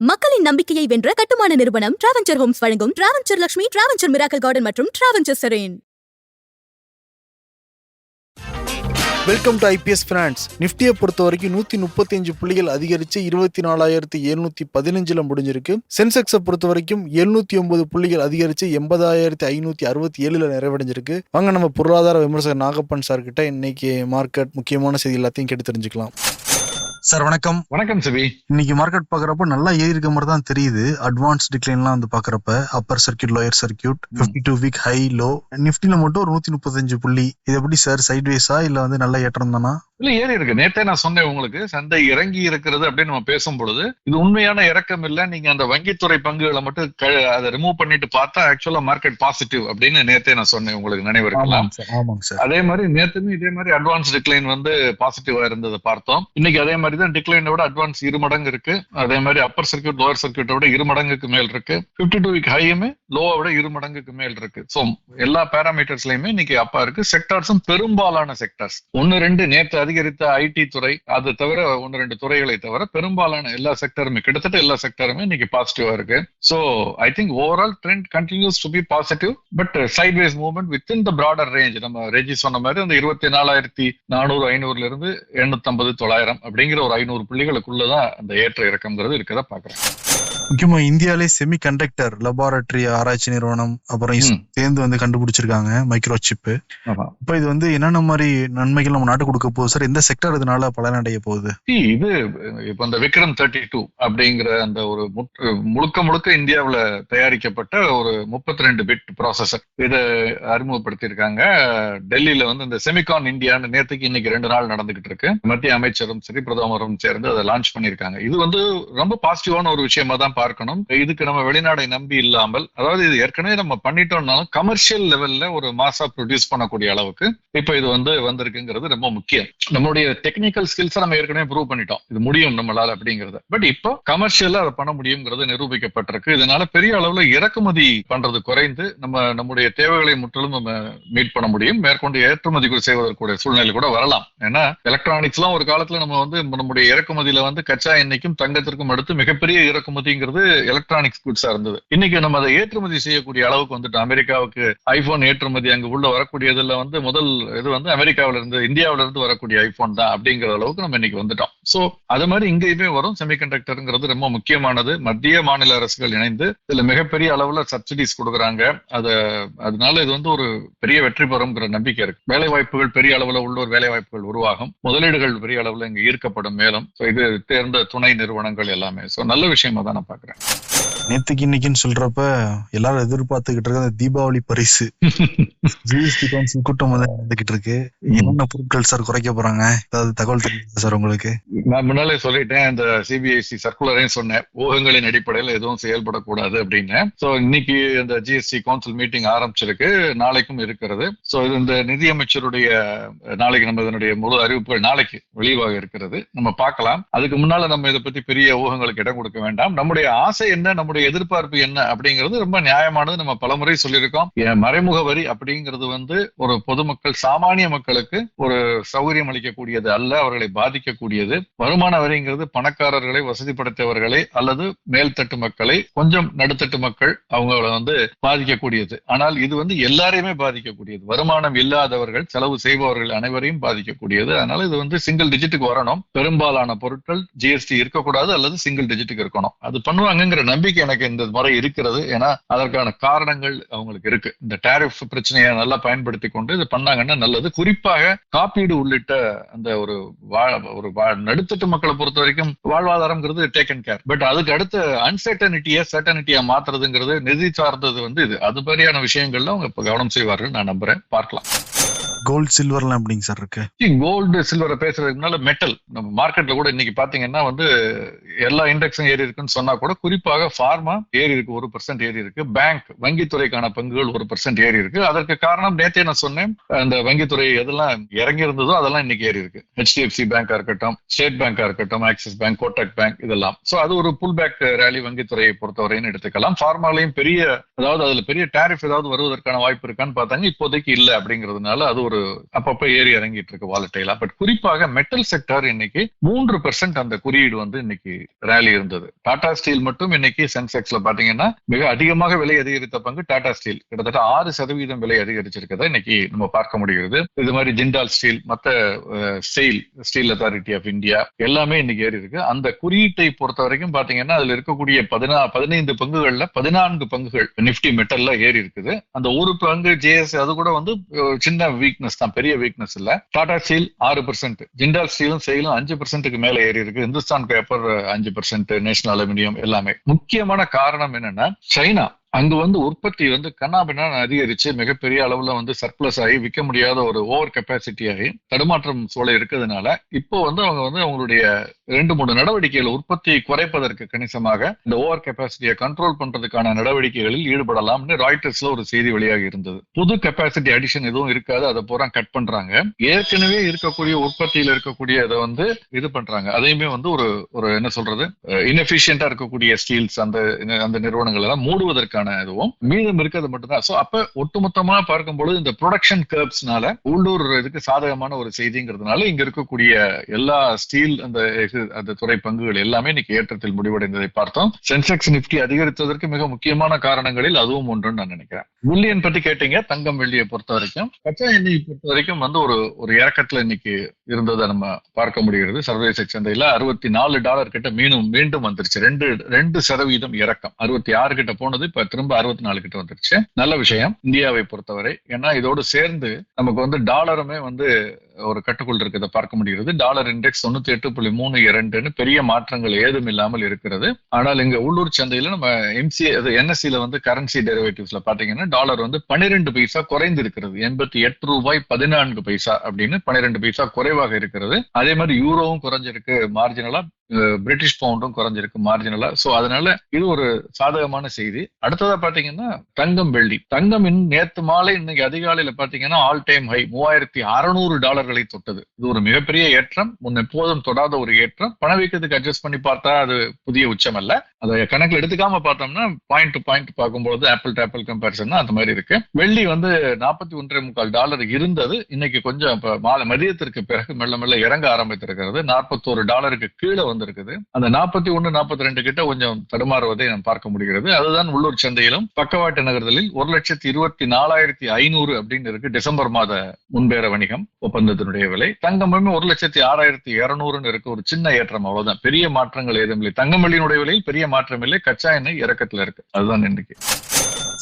மக்களின் நம்பிக்கையை வென்ற கட்டுமான நிறுவனம் டிராவன்சர் ஹோம்ஸ் வழங்கும் டிராவன்சர் லட்சுமி டிராவன்சர் மிராக்கல் கார்டன் மற்றும் Travancore serene welcome to IPS finance நிஃப்டியை பொறுத்த வரைக்கும் நூத்தி முப்பத்தஞ்சு புள்ளிகள் அதிகரிச்சு இருபத்தி நாலாயிரத்தி எழுநூத்தி பதினஞ்சுல முடிஞ்சிருக்கு. சென்செக்ஸை பொறுத்த வரைக்கும் எழுநூத்தி ஒன்பது புள்ளிகள் அதிகரிச்சு எண்பதாயிரத்தி ஐநூத்தி அறுபத்தி ஏழுல நிறைவடைஞ்சிருக்கு. வாங்க நம்ம பொருளாதார விமர்சகர் நாகப்பன் சார் கிட்ட இன்னைக்கு மார்க்கெட் முக்கியமான செய்தி எல்லாத்தையும் கேட்டு தெரிஞ்சுக்கலாம். சார் வணக்கம். வணக்கம் சிவி இன்னைக்கு மார்க்கெட் பாக்குறப்ப நல்லா ஏறி இருக்க மாதிரி தான் தெரியுது. அட்வான்ஸ் டிக்ளைன்லாம் வந்து பாக்குறப்ப upper circuit lower circuit fifty two week high low நிஃப்டில மட்டும் ஒரு நூத்தி முப்பத்தஞ்சு புள்ளி. இது எப்படி சார் சைட்வேஸா இல்ல வந்து நல்ல ஏற்றம் தானா இல்ல ஏறி இருக்கு. நேத்தே நான் சொன்னேன் உங்களுக்கு சந்தை இறங்கி இருக்கிறது அப்படின்னு நம்ம பேசும் பொழுது இது உண்மையான இறக்கம் இல்ல. நீங்க அந்த வங்கித்துறை பங்குகளை மட்டும் அதை ரிமூவ் பண்ணிட்டு பார்த்தா ஆக்சுவலா மார்க்கெட் பாசிட்டிவ் அப்படின்னு நேத்தே நான் சொன்னேன் உங்களுக்கு நினைவு இருக்கலாம் அதே மாதிரி நேத்துமே இதே மாதிரி அட்வான்ஸ் டிக்ளைன் வந்து பாசிட்டிவா இருந்ததை பார்த்தோம். இன்னைக்கு அதே மாதிரி தான் டிக்ளைனை விட அட்வான்ஸ் இரு மடங்கு இருக்கு. அதே மாதிரி அப்பர் சர்க்கியூட் லோவர் சர்க்கியூட்டை விட இரு மடங்குக்கு மேல் இருக்கு. 52 டூ வீக் ஹையுமே லோவை விட இரு மடங்குக்கு மேல் இருக்கு. சோ எல்லா பேராமீட்டர்ஸ்லயுமே இன்னைக்கு அப்பா இருக்கு. செக்டார்ஸும் பெரும்பாலான செக்டார்ஸ் ஒன்னு ரெண்டு நேற்று அதிகரித்த ஐடி துறை அது தவிர ஒன்று ரெண்டு துறைகளை தவிர பெரும்பாலான எல்லா செக்டருமே கிட்டத்தட்ட எல்லா செக்டருமே இன்னைக்கு பாசிட்டிவா இருக்கு. So I think overall trend continues to be positive but sideways movement within the broader range நம்ம ரெஜி சொன்ன மாதிரி அந்த இருபத்தி நாலாயிரத்தி நானூறு ஐநூறுல இருந்து எண்ணூத்தி ஐம்பது தொள்ளாயிரம் அப்படிங்கிற ஒரு ஐநூறு புள்ளிகளுக்குள்ளதான் அந்த ஏற்ற இறக்கம்ங்கிறது இருக்கிறத பாக்குறேன் முக்கியமா இந்தியாலே செமி கண்டக்டர் லெபார்டரி ஆராய்ச்சி நிறுவனம் அப்புறம். சேர்ந்து வந்து கண்டுபிடிச்சிருக்காங்க மைக்ரோ சிப் ஆமா. இப்ப இது வந்து என்னென்ன மாதிரி நன்மைகள் நம்ம நாட்டு கொடுக்க போகுது? சார் எந்த செக்டர் இதனால பலனடைய போகுது? இது இப்ப இந்த விக்ரம் தேர்ட்டி டூ அப்படிங்கிற அந்த ஒரு முழுக்க முழுக்க இந்தியாவுல தயாரிக்கப்பட்ட ஒரு முப்பத்தி ரெண்டு பிட் ப்ராசஸர் இதை அறிமுகப்படுத்தியிருக்காங்க. டெல்லியில வந்து இந்த செமிகான் இந்தியான்னு நேத்துக்கு இன்னைக்கு ரெண்டு நாள் நடந்துகிட்டு இருக்கு. மத்திய அமைச்சரும் சரி பிரதமரும் சேர்ந்து அதை லான்ச் பண்ணியிருக்காங்க. இது வந்து ரொம்ப பாசிட்டிவான ஒரு விஷயமா தான் பார்க்கணும். இதுக்கு நம்ம வெளிநாடை நம்பி இல்லாமல் அதாவது இது ஏற்கனவே நம்ம பண்ணிட்டோம்னாலும் கமர்ஷியல் லெவல்ல ஒரு மாசா ப்ரொடியூஸ் பண்ணக்கூடிய அளவுக்கு இப்ப இது வந்து வந்திருக்குங்கிறது ரொம்ப முக்கியம். நம்மளுடைய டெக்னிக்கல் ஸ்கில்ஸை நம்ம ஏற்கனவே ப்ரூவ் பண்ணிட்டோம். இது முடியும் நம்மளால அப்படிங்கறத. பட் இப்போ கமர்ஷியலா அதை பண்ண முடியுங்கிறது நிரூபிக்கப்பட்டிருக்கு. இதனால பெரிய அளவுல இறக்குமதி பண்றது குறைந்து நம்ம நம்முடைய தேவைகளை முற்றிலும் நம்ம மீட் பண்ண முடியும். மேற்கொண்டு ஏற்றுமதி கூட சூழ்நிலை கூட வரலாம். ஏன்னா எலக்ட்ரானிக்ஸ் எல்லாம் ஒரு காலத்துல நம்ம வந்து நம்முடைய இறக்குமதியில வந்து கச்சா எண்ணெய்க்கும் தங்கத்திற்கும் அடுத்து மிகப்பெரிய இருக்கிறது எலக்ட்ரானிக்ஸ் குட்ஸா இருந்தது. இன்னைக்கு நம்ம அதை ஏற்றுமதி செய்யக்கூடிய அளவுக்கு வந்துட்டு அமெரிக்காவுக்கு ஐபோன் ஏற்றுமதி அங்க உள்ள வரக்கூடியதுல வந்து முதல் இது வந்து அமெரிக்காவில இருந்து இந்தியாவில இருந்து வரக்கூடிய ஐபோன் தான் அப்படிங்கிற அளவுக்கு நம்ம இன்னைக்கு வந்துட்டோம். சோ அது மாதிரி இங்கேயுமே வரும். செமிகண்டக்டருங்கிறது ரொம்ப முக்கியமானது. மத்திய மாநில அரசுகள் இணைந்து இதுல மிகப்பெரிய அளவுல சப்சிடிஸ் கொடுக்குறாங்க. அத அதனால இது வந்து ஒரு பெரிய வெற்றி பெறும்ங்கிற நம்பிக்கை இருக்கு. வேலை வாய்ப்புகள் பெரிய அளவுல உள்ளூர் வேலை வாய்ப்புகள் உருவாகும். முதலீடுகள் பெரிய அளவுல இங்க ஈர்க்கப்படும் மேலும். இது தேர்ந்த துணை நிறுவனங்கள் எல்லாமே. சோ நல்ல விஷயமா தான் நான் பாக்குறேன் நேத்துக்கு இன்னைக்குன்னு சொல்றப்ப எல்லாரும் எதிர்பார்த்துக்கிட்டு இருக்க தீபாவளி பரிசு. ஜிஎஸ்டி கவுன்சில் கூட்டம் வந்து நடந்துகிட்டு இருக்கு. என்னென்ன பொருட்கள் சார் குறைக்க போறாங்க? ஏதாவது தகவல் தெரியுது சார் உங்களுக்கு? நான் முன்னாலே சொல்லிட்டேன் இந்த சிபிஎஸ்சி சர்க்குலரையும் சொன்னேன். ஊகங்களின் அடிப்படையில் எதுவும் செயல்படக்கூடாது அப்படின்னு. சோ இன்னைக்கு இந்த ஜிஎஸ்டி கவுன்சில் மீட்டிங் ஆரம்பிச்சிருக்கு. நாளைக்கும் இருக்கிறது. சோ இது இந்த நிதியமைச்சருடைய நாளைக்கு நம்ம இதனுடைய முழு அறிவிப்புகள் நாளைக்கு வெளிவாக இருக்கிறது. நம்ம பார்க்கலாம். அதுக்கு முன்னால நம்ம இதை பத்தி பெரிய ஊகங்களுக்கு இடம் கொடுக்க வேண்டாம். நம்முடைய ஆசை என்ன? நம்முடைய எதிர்பார்ப்பு என்ன அப்படிங்கிறது ரொம்ப நியாயமானது நம்ம பலமுறை சொல்லியிருக்கோம். மறைமுக வரி அப்படிங்கிறது வந்து ஒரு பொதுமக்கள் சாமானிய மக்களுக்கு ஒரு சௌகரியம் அளிக்கக்கூடியது அல்ல அவர்களை பாதிக்கக்கூடியது. வருமான வரிங்கிறது பணக்காரர்களை வசதி அல்லது மேல்தட்டு மக்களை கொஞ்சம் நடுத்தட்டு மக்கள் அவங்கள வந்து பாதிக்கக்கூடியது. ஆனால் இது வந்து எல்லாரையுமே பாதிக்கக்கூடியது. வருமானம் இல்லாதவர்கள் செலவு செய்பவர்கள் அனைவரையும் பாதிக்கக்கூடியது. அதனால இது வந்து சிங்கிள் டிஜிட்டுக்கு வரணும். பெரும்பாலான பொருட்கள் ஜிஎஸ்டி இருக்கக்கூடாது அல்லது சிங்கிள் டிஜிட்டுக்கு இருக்கணும். அது பண்ணுவாங்கிற நம்பிக்கை எனக்கு இந்த முறை இருக்கிறது. ஏன்னா அதற்கான காரணங்கள் அவங்களுக்கு இருக்கு. இந்த டேரிஃப் பிரச்சனையை நல்லா பயன்படுத்தி கொண்டு இது பண்ணாங்கன்னா நல்லது. குறிப்பாக காப்பீடு உள்ளிட்ட அந்த ஒரு ஒரு வா- நடுத்தட்டு மக்களை பொறுத்த வரைக்கும் வாழ்வாதாரம்ங்கிறது டேக்கன் கேர் பட் அதுக்கு அடுத்த அன்சர்டனிட்டியை சர்டனிட்டியா மாத்துறதுங்கிறது நிதி சார்ந்தது வந்து இது. அது மாதிரியான விஷயங்கள்ல அவங்க இப்ப கவனம் செய்வார்கள். நான் நம்புறேன். பார்க்கலாம். கோல்ட் சில்வர்லாம் எப்படிங்க சார் இருக்கு? கோல்டு சில்வரை பேசுறதுக்குனால மெட்டல் நம்ம மார்க்கெட்ல கூட இன்னைக்கு பாத்தீங்கன்னா வந்து எல்லா இண்டெக்ஸும் ஏறி இருக்குன்னு சொன்னா கூட குறிப்பாக ஃபார்மா ஏறி இருக்கு ஒரு பர்சன்ட் ஏறி இருக்கு. பேங்க் வங்கித்துறைக்கான பங்குகள் ஒரு பர்சன்ட் ஏறி இருக்கு. அதற்கு காரணம் நேத்தே நான் சொன்னேன். அந்த வங்கித்துறை எதெல்லாம் இறங்கி இருந்ததோ அதெல்லாம் இன்னைக்கு ஏறி இருக்கு. ஹெச்டிஎஃப்சி பேங்கா இருக்கட்டும் ஸ்டேட் பேங்கா இருக்கட்டும் ஆக்சிஸ் பேங்க் கோட்டக் பேங்க் இதெல்லாம். சோ அது ஒரு புல் பேக் ரேலி வங்கித்துறையை பொறுத்தவரைன்னு எடுத்துக்கலாம். ஃபார்மாலையும் பெரிய அதாவது அதுல பெரிய டேரிஃப் ஏதாவது வருவதற்கான வாய்ப்பு இருக்கான்னு பார்த்தாங்க. இப்போதைக்கு இல்லை அப்படிங்கிறதுனால அது ஒரு அப்பப்ப ஏறி இறங்கிட்டு இருக்கு வாலட்டைலா பட் குறிப்பாக மெட்டல் செக்டார் இன்னைக்கு மூன்று பெர்சென்ட் அந்த குறியீடு வந்து இன்னைக்கு ரேலி இருந்தது. டாடா ஸ்டீல் மட்டும் இன்னைக்கு சென்செக்ஸ்ல பாத்தீங்கன்னா மிக அதிகமாக விலை அதிகரித்த பங்கு டாடா ஸ்டீல் கிட்டத்தட்ட ஆறு சதவீதம் விலை அதிகரிச்சிருக்கதை இன்னைக்கு நம்ம பார்க்க முடிகிறது. இது மாதிரி ஜிண்டால் ஸ்டீல் மத்த steel steel authority of India எல்லாமே இன்னைக்கு ஏறி இருக்கு. அந்த குறியீட்டை பொறுத்த வரைக்கும் பாத்தீங்கன்னா அதுல இருக்கக்கூடிய பதினா பதினைந்து பங்குகள்ல பதினான்கு பங்குகள் நிப்டி மெட்டல்ல ஏறி இருக்குது. அந்த ஒரு பங்கு ஜேஎஸ் அது கூட வந்து சின்ன சின்ன வீக்னஸ் தான் பெரிய வீக்னஸ் இல்ல. டாடா ஸ்டீல் ஆறு பர்சன்ட் ஜிண்டால் ஸ்டீலும் செயலும் அஞ்சு பர்சன்ட்டுக்கு மேல ஏறி இருக்கு. இந்துஸ்தான் பேப்பர் அஞ்சு பர்சன்ட் நேஷனல் அலுமினியம் எல்லாமே. முக்கியமான காரணம் என்னன்னா சைனா அங்க வந்து உற்பத்தி வந்து கண்ணாபின்னா அதிகரிச்சு மிகப்பெரிய அளவுல வந்து சர்ப்ளஸ் ஆகி விற்க முடியாத ஒரு ஓவர் கெப்பாசிட்டி ஆகி தடுமாற்றம் சூழல் இருக்கிறதுனால இப்போ வந்து அவங்க வந்து அவங்களுடைய ரெண்டு மூணு நடவடிக்கைகள் உற்பத்தியை குறைப்பதற்கு கணிசமாக இந்த ஓவர் கெப்பாசிட்டியை கண்ட்ரோல் பண்றதுக்கான நடவடிக்கைகளில் ஈடுபடலாம்னு ராய்டர்ஸ்ல ஒரு செய்தி வெளியாகி இருந்தது. புது கெப்பாசிட்டி அடிஷன் எதுவும் இருக்காது. அதை பூரா கட் பண்றாங்க. ஏற்கனவே இருக்கக்கூடிய உற்பத்தியில் இருக்கக்கூடிய இதை வந்து இது பண்றாங்க. அதையுமே வந்து ஒரு ஒரு என்ன சொல்றது? இன்எஃபிஷியன்டா இருக்கக்கூடிய ஸ்டீல்ஸ் அந்த அந்த நிறுவனங்கள் எல்லாம் மூடுவதற்கு மூடுவதற்கான இதுவும் மீதம் இருக்கிறது மட்டும்தான். சோ அப்ப ஒட்டுமொத்தமா பார்க்கும்பொழுது இந்த ப்ரொடக்ஷன் கர்ப்ஸ்னால உள்ளூர் இதுக்கு சாதகமான ஒரு செய்திங்கிறதுனால இங்க இருக்கக்கூடிய எல்லா ஸ்டீல் அந்த அந்த துறை பங்குகள் எல்லாமே இன்னைக்கு ஏற்றத்தில் முடிவடைந்ததை பார்த்தோம். சென்செக்ஸ் நிப்டி அதிகரித்ததற்கு மிக முக்கியமான காரணங்களில் அதுவும் ஒன்றுன்னு நான் நினைக்கிறேன். புல்லியன் பத்தி கேட்டீங்க தங்கம் வெள்ளியை பொறுத்த வரைக்கும் கச்சா எண்ணெயை பொறுத்த வரைக்கும் வந்து ஒரு ஒரு இறக்கத்துல இன்னைக்கு இருந்ததை நம்ம பார்க்க முடிகிறது. சர்வதேச சந்தையில அறுபத்தி நாலு டாலர் கிட்ட மீண்டும் மீண்டும் வந்துருச்சு. ரெண்டு ரெண்டு சதவீதம் இறக்கம். அறுபத்தி ஆறு கிட்ட போனது இப்ப திரும்ப அறுபத்தி நாலு கிட்ட வந்துருச்சு. நல்ல விஷயம் இந்தியாவை பொறுத்தவரை. ஏன்னா இதோடு சேர்ந்து நமக்கு வந்து டாலருமே வந்து ஒரு கட்டுக்குள் இருக்கிறத பார்க்க முடிகிறது. டாலர் இண்டெக்ஸ் தொண்ணூத்தி எட்டு புள்ளி மூணு இரண்டுன்னு பெரிய மாற்றங்கள் ஏதும் இல்லாமல் இருக்கிறது. ஆனால் இங்க உள்ளூர் சந்தையில நம்ம எம்சி அது என்எஸ்சில வந்து கரன்சி டெரிவேட்டிவ்ஸ்ல பாத்தீங்கன்னா டாலர் வந்து பன்னிரெண்டு பைசா குறைந்து இருக்கிறது எண்பத்தி எட்டு ரூபாய் பதினான்கு பைசா அப்படின்னு பன்னிரெண்டு பைசா குறைவாக இருக்கிறது. அதே மாதிரி யூரோவும் குறைஞ்சிருக்கு. மார்ஜினலா பிரிட்டிஷ் பவுண்டும் குறைஞ்சிருக்கு மார்ஜினலா சோ அதனால இது ஒரு சாதகமான செய்தி. அடுத்ததா பாத்தீங்கன்னா தங்கம் வெள்ளி. தங்கம் இன்னும் நேத்து மாலை இன்னைக்கு அதிகாலையில பாத்தீங்கன்னா ஆல் டைம் ஹை மூவாயிரத்தி அறுநூறு டாலர்களை தொட்டது. இது ஒரு மிகப்பெரிய ஏற்றம். முன் எப்போதும் தொடாத ஒரு ஏற்றம். பணவீக்கத்துக்கு அட்ஜஸ்ட் பண்ணி பார்த்தா அது புதிய உச்சம் அல்ல. அதை கணக்கில் எடுத்துக்காம பார்த்தோம்னா பாயிண்ட் டு பாயிண்ட் பார்க்கும்போது ஆப்பிள் டு ஆப்பிள் கம்பேரிசன் அந்த மாதிரி இருக்கு. வெள்ளி வந்து நாற்பத்தி ஒன்றரை முக்கால் டாலர் இருந்தது. இன்னைக்கு கொஞ்சம் மாலை மதியத்திற்கு பிறகு மெல்ல மெல்ல இறங்க ஆரம்பித்திருக்கிறது. நாற்பத்தோரு டாலருக்கு கீழே வந்திருக்குது. அந்த நாற்பத்தி ஒன்னு நாற்பத்தி ரெண்டு கிட்ட கொஞ்சம் தடுமாறுவதை நாம் பார்க்க முடிகிறது. அதுதான் உள்ளூர் சந்தையிலும் பக்கவாட்டு நகர்தலில் ஒரு லட்சத்தி இருபத்தி நாலாயிரத்தி ஐநூறு அப்படின்னு இருக்கு டிசம்பர் மாத முன்பேற வணிகம் ஒப்பந்தத்தினுடைய விலை. தங்கமுமே ஒரு லட்சத்தி ஆறாயிரத்தி இருநூறுன்னு இருக்கு. ஒரு சின்ன ஏற்றம் அவ்வளவுதான். பெரிய மாற்றங்கள் ஏதும் இல்லை. தங்கம் வெள்ளியினுடைய விலையில் பெரிய மாற்றம் இல்லை. கச்சா எண்ணெய் இறக்கத்துல இருக்கு. அதுதான் இன்னைக்கு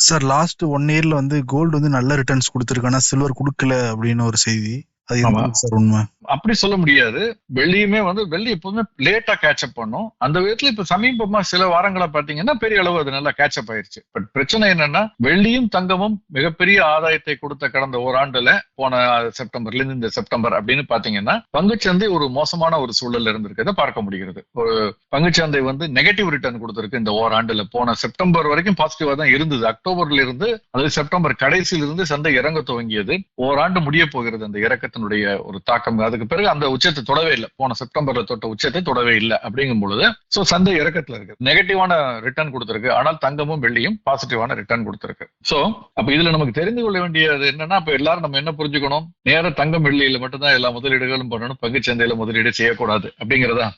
சார் லாஸ்ட் ஒன் இயர்ல வந்து கோல்டு வந்து நல்ல ரிட்டர்ன்ஸ் கொடுத்துருக்கானா சில்வர் கொடுக்கல அப்படின்னு ஒரு செய்தி. அது சார் உண்மை? அப்படி சொல்ல முடியாது. வெள்ளியுமே வந்து வெள்ளி எப்பவுமே லேட்டா கேட்சப் பண்ணும். அந்த விதத்துல இப்ப சமீபமா சில வாரங்களா பாத்தீங்கன்னா பெரிய அளவு அது நல்லா கேட்சப் ஆயிருச்சு. பட் பிரச்சனை என்னன்னா வெள்ளியும் தங்கமும் மிகப்பெரிய ஆதாயத்தை கொடுத்த கடந்த ஓராண்டுல போன செப்டம்பர்ல இருந்து இந்த செப்டம்பர் அப்படின்னு பாத்தீங்கன்னா பங்குச்சந்தை ஒரு மோசமான ஒரு சூழல்ல இருந்திருக்கிறத பார்க்க முடிகிறது. ஒரு பங்குச்சந்தை வந்து நெகட்டிவ் ரிட்டர்ன் கொடுத்திருக்கு இந்த ஓராண்டுல. போன செப்டம்பர் வரைக்கும் பாசிட்டிவா தான் இருந்தது. அக்டோபர்ல இருந்து அதாவது செப்டம்பர் கடைசியில இருந்து சந்தை இறங்க துவங்கியது. ஓராண்டு முடிய போகிறது அந்த இறக்கத்தினுடைய ஒரு தாக்கம் அதுக்கு பிறகு அந்த உச்சத்தை தொடவே இல்லை. போன செப்டம்பர்ல தொட்ட உச்சத்தை தொடவே இல்லை அப்படிங்கும் பொழுது சோ சந்தை இறக்கத்துல இருக்கு. நெகட்டிவான ரிட்டர்ன் கொடுத்திருக்கு. ஆனால் தங்கமும் வெள்ளியும் பாசிட்டிவான ரிட்டர்ன் கொடுத்திருக்கு. சோ அப்ப இதுல நமக்கு தெரிந்து கொள்ள வேண்டியது என்னன்னா அப்ப எல்லாரும் நம்ம என்ன புரிஞ்சுக்கணும்? நேர தங்கம் வெள்ளியில மட்டும்தான் எல்லா முதலீடுகளும் பண்ணணும். பங்கு சந்தையில முதலீடு செய்யக்கூடாது அப்படிங்கறதா?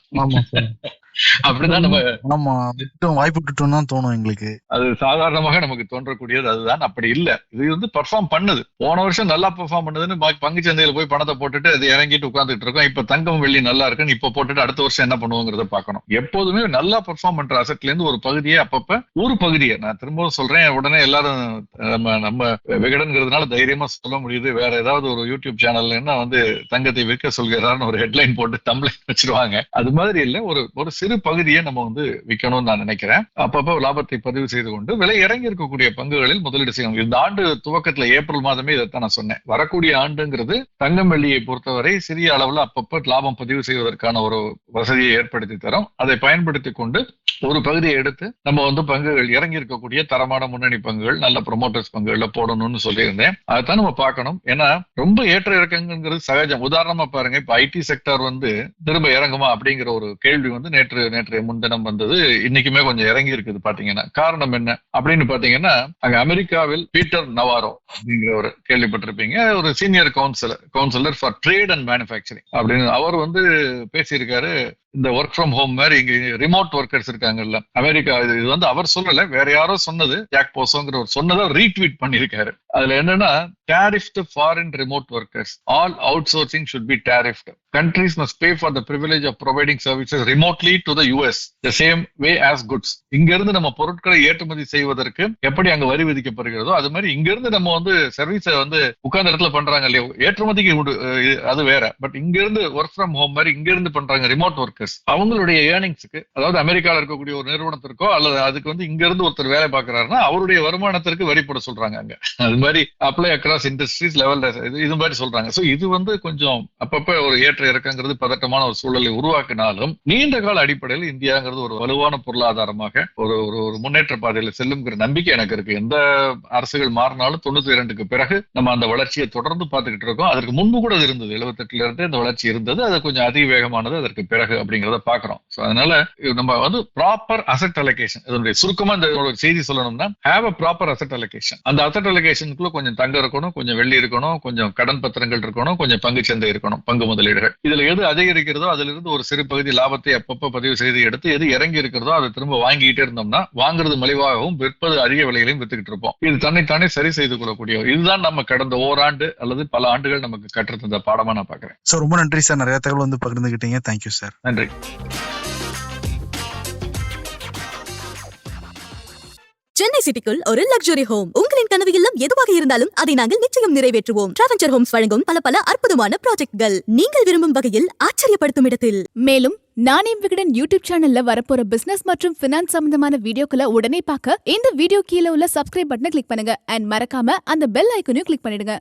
அப்படிதான் நம்ம ஆமா வாய்ப்பு தான் தோணும் எங்களுக்கு. அது சாதாரணமாக நமக்கு தோன்றக்கூடியது. அதுதான் அப்படி இல்ல. இது வந்து பெர்ஃபார்ம் பண்ணுது. போன வருஷம் நல்லா பெர்ஃபார்ம் பண்ணுதுன்னு பங்கு சந்தையில போய் பணத்தை போட்டுட்டு அது இறங்கிட்டு உட்காந்துட்டு இருக்கோம் இப்ப தங்கம் வெள்ளி நல்லா இருக்குன்னு இப்ப போட்டுட்டு அடுத்த வருஷம் என்ன பண்ணுவோங்கிறத பாக்கணும் எப்போதுமே நல்லா பெர்ஃபார்ம் பண்ற அசட்ல இருந்து ஒரு பகுதியை அப்பப்ப ஒரு பகுதியை நான் திரும்பவும் சொல்றேன் உடனே எல்லாரும் நம்ம நம்ம விகடன்கிறதுனால தைரியமா சொல்ல முடியுது. வேற ஏதாவது ஒரு யூடியூப் சேனல்ல என்ன வந்து தங்கத்தை விற்க சொல்கிறார்னு ஒரு ஹெட்லைன் போட்டு தம்ப்லைன் வச்சிருவாங்க. அது மாதிரி இல்ல ஒரு ஒரு சிறு பகுதியை நம்ம வந்து விற்கணும்னு நான் நினைக்கிறேன். அப்பப்போ லாபத்தை பதிவு செய்து கொண்டு விலை இறங்கி இருக்கக்கூடிய பங்குகளில் முதலீடு செய்யணும். இந்த ஆண்டு துவக்கத்துல ஏப்ரல் மாதமே இதைத்தான் நான் சொன்னேன். வரக்கூடிய ஆண்டுங்கிறது தங்கம் தங்கம் வெள்ளியை பொறுத்தவரை சிறிய அளவுல அப்பப்ப லாபம் பதிவு செய்வதற்கான ஒரு வசதியை ஏற்படுத்தி தரும். அதை பயன்படுத்தி கொண்டு ஒரு பகுதியை எடுத்து நம்ம வந்து பங்குகள் இறங்கி இருக்கக்கூடிய தரமான முன்னணி பங்குகள் நல்ல ப்ரொமோட்டர்ஸ் பங்குகள்ல போடணும்னு சொல்லியிருந்தேன். அதைத்தான் நம்ம பார்க்கணும். ஏன்னா ரொம்ப ஏற்ற இறக்கங்கிறது சகஜம். உதாரணமா பாருங்க இப்ப ஐடி செக்டர் வந்து திரும்ப இறங்குமா அப்படிங்கிற ஒரு கேள்வி வந்து நேற்று நேற்றைய முன்தினம் வந்தது. இன்னைக்குமே கொஞ்சம் இறங்கி இருக்குது பாத்தீங்கன்னா. காரணம் என்ன அப்படின்னு பாத்தீங்கன்னா அங்க அமெரிக்காவில் பீட்டர் நவாரோ அப்படிங்கிறவர் கேள்விப்பட்டிருப்பீங்க. ஒரு senior counsellor counsellor for trade and manufacturing அப்படின்னு அவர் வந்து பேசியிருக்காரு. இந்த ஒர்க் ஃப்ரம் ஹோம் மாதிரி இங்க ரிமோட் ஒர்க்கர்ஸ் இருக்காங்கல்ல. அமெரிக்கா இது இது வந்து அவர் சொல்லல வேற யாரோ சொன்னது ஜாக் போசோங்கிற ஒரு சொன்னதை ரீட்வீட் பண்ணிருக்காரு அதுல என்னன்னா tariffed foreign remote workers all outsourcing should be tariffed countries must pay for the privilege of providing services remotely to the US the same way as goods. இங்க இருந்து நம்ம பொருட்களை ஏற்றுமதி செய்வதற்கு எப்படி அங்க வரி விதிக்கப்படுகிறதோ அது மாதிரி இங்க இருந்து நம்ம வந்து சர்வீஸை வந்து உட்கார்ந்த இடத்துல பண்றாங்க இல்லையா? ஏற்றுமதிக்கு அது வேற. பட் இங்க இருந்து ஒர்க் ஃப்ரம் ஹோம் மாதிரி இங்க இருந்து பண்றாங்க ரிமோட் ஒர்க் ஒர்க்கர்ஸ் அவங்களுடைய ஏர்னிங்ஸுக்கு அதாவது அமெரிக்காவில் இருக்கக்கூடிய ஒரு நிறுவனத்திற்கோ அல்லது அதுக்கு வந்து இங்க இருந்து ஒருத்தர் வேலை பார்க்கறாருன்னா அவருடைய வருமானத்திற்கு வரி போட சொல்றாங்க அங்க. அது மாதிரி அப்ளை அக்ராஸ் இண்டஸ்ட்ரீஸ் லெவல்ல இது மாதிரி சொல்றாங்க. ஸோ இது வந்து கொஞ்சம் அப்பப்ப ஒரு ஏற்ற இறக்கங்கிறது பதட்டமான ஒரு சூழலை உருவாக்கினாலும் நீண்ட கால அடிப்படையில் இந்தியாங்கிறது ஒரு வலுவான பொருளாதாரமாக ஒரு ஒரு ஒரு முன்னேற்ற பாதையில செல்லுங்கிற நம்பிக்கை எனக்கு இருக்கு. எந்த அரசுகள் மாறினாலும் தொண்ணூத்தி இரண்டுக்கு பிறகு நம்ம அந்த வளர்ச்சியை தொடர்ந்து பார்த்துக்கிட்டு இருக்கோம். அதற்கு முன்பு கூட இருந்தது. எழுபத்தெட்டுல இருந்து இந்த வளர்ச்சி இருந்தது. அது கொஞ்சம் அதிவேகமானது. அதற்கு பிறகு அப்படிங்கறத பாக்குறோம் So, அதனால நம்ம வந்து ப்ராப்பர் அசெட் அலோகேஷன் இதனுடைய சுருக்கமா இந்த செய்தி சொல்லணும்னா have a proper asset allocation அந்த அசெட் அலோகேஷனுக்குள்ள கொஞ்சம் தங்கம் இருக்கணும் கொஞ்சம் வெள்ளி இருக்கணும் கொஞ்சம் கடன் பத்திரங்கள் இருக்கணும் கொஞ்சம் பங்கு சந்தை இருக்கணும் பங்கு முதலீடுகள். இதுல எது அதிகரிக்கிறதோ அதுல இருந்து ஒரு சிறு பகுதி லாபத்தை அப்பப்ப பதிவு செய்து எடுத்து எது இறங்கி இருக்கிறதோ அதை திரும்ப வாங்கிட்டே இருந்தோம்னா வாங்குறது மலிவாகவும் விற்பது அதிக விலையிலையும் வித்துக்கிட்டு இருப்போம். இது தன்னைத்தானே சரி செய்து கொள்ளக்கூடிய இதுதான் நம்ம கடந்த ஓராண்டு அல்லது பல ஆண்டுகள் நமக்கு கற்றுத்தந்த பாடமா நான் பாக்குறேன் சார் ரொம்ப நன்றி சார். நிறைய தகவல் வந்து பகிர்ந்துகிட்டீங்க. தேங்க்யூ சார் நன்றி. சென்னை சிட்டிக்குள் ஒரு லக்ஸுரி ஹோம் உங்களின் கனவு இல்லம் எதுவாக இருந்தாலும் அதை நாங்கள் நிச்சயம் நிறைவேற்றுவோம். டிராவென்ச்சர் ஹோம்ஸ் வழங்கும் பல பல அற்புதமான ப்ராஜெக்ட்கள் நீங்கள் விரும்பும் வகையில் ஆச்சரியப்படுத்தும் இடத்தில். மேலும் நானே விகடன் யூடியூப் சேனல்ல வரப்போற பிசினஸ் மற்றும் பினான்ஸ் சம்பந்தமான வீடியோக்களை உடனே பார்க்க இந்த வீடியோ கீழே உள்ள சப்ஸ்கிரைப் பட்டனை கிளிக் பண்ணுங்க. அண்ட் மறக்காம அந்த பெல் ஐக்கனையும் கிளிக் பண்ணிடுங்க.